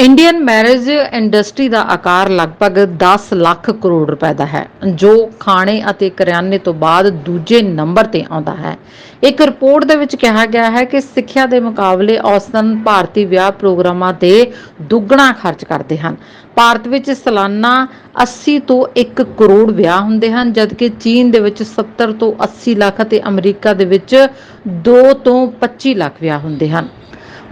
Indian marriage industry ਦਾ ਆਕਾਰ ਲਗਭਗ 10 ਲੱਖ ਕਰੋੜ ਰੁਪਏ ਦਾ ਹੈ, ਜੋ ਖਾਣੇ ਅਤੇ ਕਰਿਆਨੇ ਤੋਂ ਬਾਅਦ ਦੂਜੇ ਨੰਬਰ ਤੇ ਆਉਂਦਾ ਹੈ। ਇੱਕ ਰਿਪੋਰਟ ਦੇ ਵਿੱਚ ਕਿਹਾ ਗਿਆ ਹੈ ਕਿ ਸਿੱਖਿਆ ਦੇ ਮੁਕਾਬਲੇ ਔਸਤਨ ਭਾਰਤੀ ਵਿਆਹ ਪ੍ਰੋਗਰਾਮਾਂ ਤੇ ਦੁੱਗਣਾ ਖਰਚ ਕਰਦੇ ਹਨ। ਭਾਰਤ ਵਿੱਚ ਸਾਲਾਨਾ 80 ਤੋਂ 1 ਕਰੋੜ ਵਿਆਹ ਹੁੰਦੇ ਹਨ, ਜਦਕਿ ਚੀਨ ਦੇ ਵਿੱਚ 70 ਤੋਂ 80 ਲੱਖ ਅਤੇ ਅਮਰੀਕਾ ਦੇ ਵਿੱਚ 2 ਤੋਂ 25 ਲੱਖ ਵਿਆਹ ਹੁੰਦੇ ਹਨ।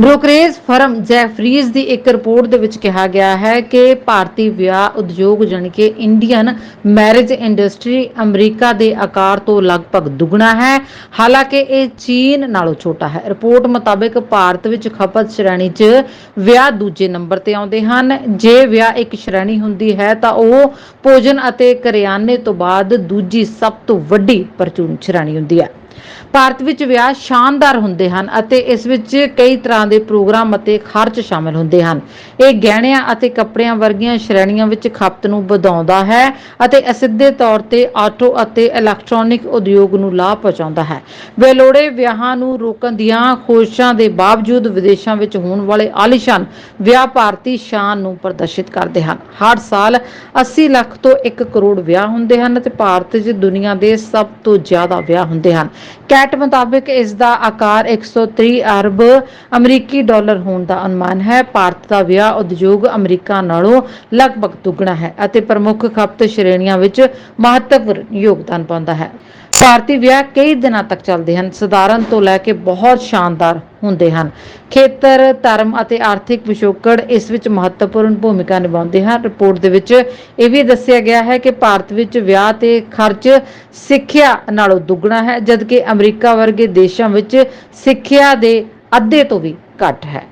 ਬ੍ਰੋਕਰੇਜ ਫਰਮ ਜੈਫਰੀਜ਼ ਦੀ ਇੱਕ ਰਿਪੋਰਟ ਦੇ ਵਿੱਚ ਕਿਹਾ ਗਿਆ ਹੈ ਕਿ ਭਾਰਤੀ ਵਿਆਹ ਉਦਯੋਗ ਜਾਣੀ ਕਿ ਇੰਡੀਅਨ ਮੈਰਿਜ ਇੰਡਸਟਰੀ ਅਮਰੀਕਾ ਦੇ ਆਕਾਰ ਤੋਂ ਲਗਭਗ ਦੁੱਗਣਾ ਹੈ। ਹਾਲਾਂਕਿ ਇਹ ਚੀਨ ਨਾਲੋਂ ਛੋਟਾ ਹੈ। ਰਿਪੋਰਟ ਮੁਤਾਬਕ ਭਾਰਤ ਵਿੱਚ ਖਪਤ ਸ਼੍ਰੇਣੀ 'ਚ ਵਿਆਹ ਦੂਜੇ ਨੰਬਰ ਤੇ ਆਉਂਦੇ ਹਨ। ਜੇ ਵਿਆਹ ਇੱਕ ਸ਼੍ਰੇਣੀ ਹੁੰਦੀ ਹੈ ਤਾਂ ਉਹ ਭੋਜਨ ਅਤੇ ਕਰਿਆਨੇ ਤੋਂ ਬਾਅਦ ਦੂਜੀ ਸਭ ਤੋਂ ਵੱਡੀ ਪਰਚੂਨ ਸ਼੍ਰੇਣੀ ਹੁੰਦੀ ਹੈ। ਭਾਰਤ ਵਿੱਚ ਵਿਆਹ ਸ਼ਾਨਦਾਰ ਹੁੰਦੇ ਹਨ ਅਤੇ ਇਸ ਵਿੱਚ ਕਈ ਤਰ੍ਹਾਂ ਦੇ ਪ੍ਰੋਗਰਾਮ ਅਤੇ ਖਰਚ ਸ਼ਾਮਲ ਹੁੰਦੇ ਹਨ। ਇਹ ਗਹਿਣਿਆਂ ਅਤੇ ਕੱਪੜਿਆਂ ਵਰਗੀਆਂ ਸ਼੍ਰੇਣੀਆਂ ਵਿੱਚ ਖਪਤ ਨੂੰ ਵਧਾਉਂਦਾ ਹੈ ਅਤੇ ਅਸਿੱਧੇ ਤੌਰ ਤੇ ਆਟੋ ਅਤੇ ਇਲੈਕਟ੍ਰੋਨਿਕ ਉਦਯੋਗ ਨੂੰ ਲਾਭ ਪਹੁੰਚਾਉਂਦਾ ਹੈ। ਬੇਲੋੜੇ ਵਿਆਹਾਂ ਨੂੰ ਰੋਕਣ ਦੀਆਂ ਕੋਸ਼ਿਸ਼ਾਂ ਦੇ ਬਾਵਜੂਦ ਵਿਦੇਸ਼ਾਂ ਵਿੱਚ ਹੋਣ ਵਾਲੇ ਆਲੀਸ਼ਾਨ ਵਿਆਹ ਭਾਰਤੀ ਸ਼ਾਨ ਨੂੰ ਪ੍ਰਦਰਸ਼ਿਤ ਕਰਦੇ ਹਨ। ਹਰ ਸਾਲ 80 ਲੱਖ ਤੋਂ 1 ਕਰੋੜ ਵਿਆਹ ਹੁੰਦੇ ਹਨ ਅਤੇ ਭਾਰਤ 'ਚ ਦੁਨੀਆ ਦੇ ਸਭ ਤੋਂ ਜ਼ਿਆਦਾ ਵਿਆਹ ਹੁੰਦੇ ਹਨ। ਕੈਟ ਮੁਤਾਬਕ ਇਸ ਦਾ ਆਕਾਰ 130 ਅਰਬ ਅਮਰੀਕੀ ਡਾਲਰ ਹੋਣ ਦਾ ਅਨੁਮਾਨ ਹੈ। ਭਾਰਤ ਦਾ ਵਿਆਹ ਉਦਯੋਗ ਅਮਰੀਕਾ ਨਾਲੋਂ ਲਗਭਗ ਦੁੱਗਣਾ ਹੈ ਅਤੇ ਪ੍ਰਮੁੱਖ ਖਪਤ ਸ਼੍ਰੇਣੀਆਂ ਵਿੱਚ ਮਹੱਤਵਪੂਰਨ ਯੋਗਦਾਨ ਪਾਉਂਦਾ ਹੈ। ਭਾਰਤੀ ਵਿਆਹ ਕਈ ਦਿਨਾਂ ਤੱਕ ਚੱਲਦੇ ਹਨ, ਸਧਾਰਨ ਤੋਂ ਲੈ ਕੇ ਬਹੁਤ ਸ਼ਾਨਦਾਰ ਹੁੰਦੇ ਹਨ। ਖੇਤਰ, ਧਰਮ ਅਤੇ ਆਰਥਿਕ ਪਿਛੋਕੜ ਇਸ ਵਿੱਚ ਮਹੱਤਵਪੂਰਨ ਭੂਮਿਕਾ ਨਿਭਾਉਂਦੇ ਹਨ। ਰਿਪੋਰਟ ਦੇ ਵਿੱਚ ਇਹ ਵੀ ਦੱਸਿਆ ਗਿਆ ਹੈ ਕਿ ਭਾਰਤ ਵਿੱਚ ਵਿਆਹ ਤੇ ਖਰਚ ਸਿੱਖਿਆ ਨਾਲੋਂ ਦੁੱਗਣਾ ਹੈ, ਜਦਕਿ ਅਮਰੀਕਾ ਵਰਗੇ ਦੇਸ਼ਾਂ ਵਿੱਚ ਸਿੱਖਿਆ ਦੇ ਅੱਧੇ ਤੋਂ ਵੀ ਘੱਟ ਹੈ।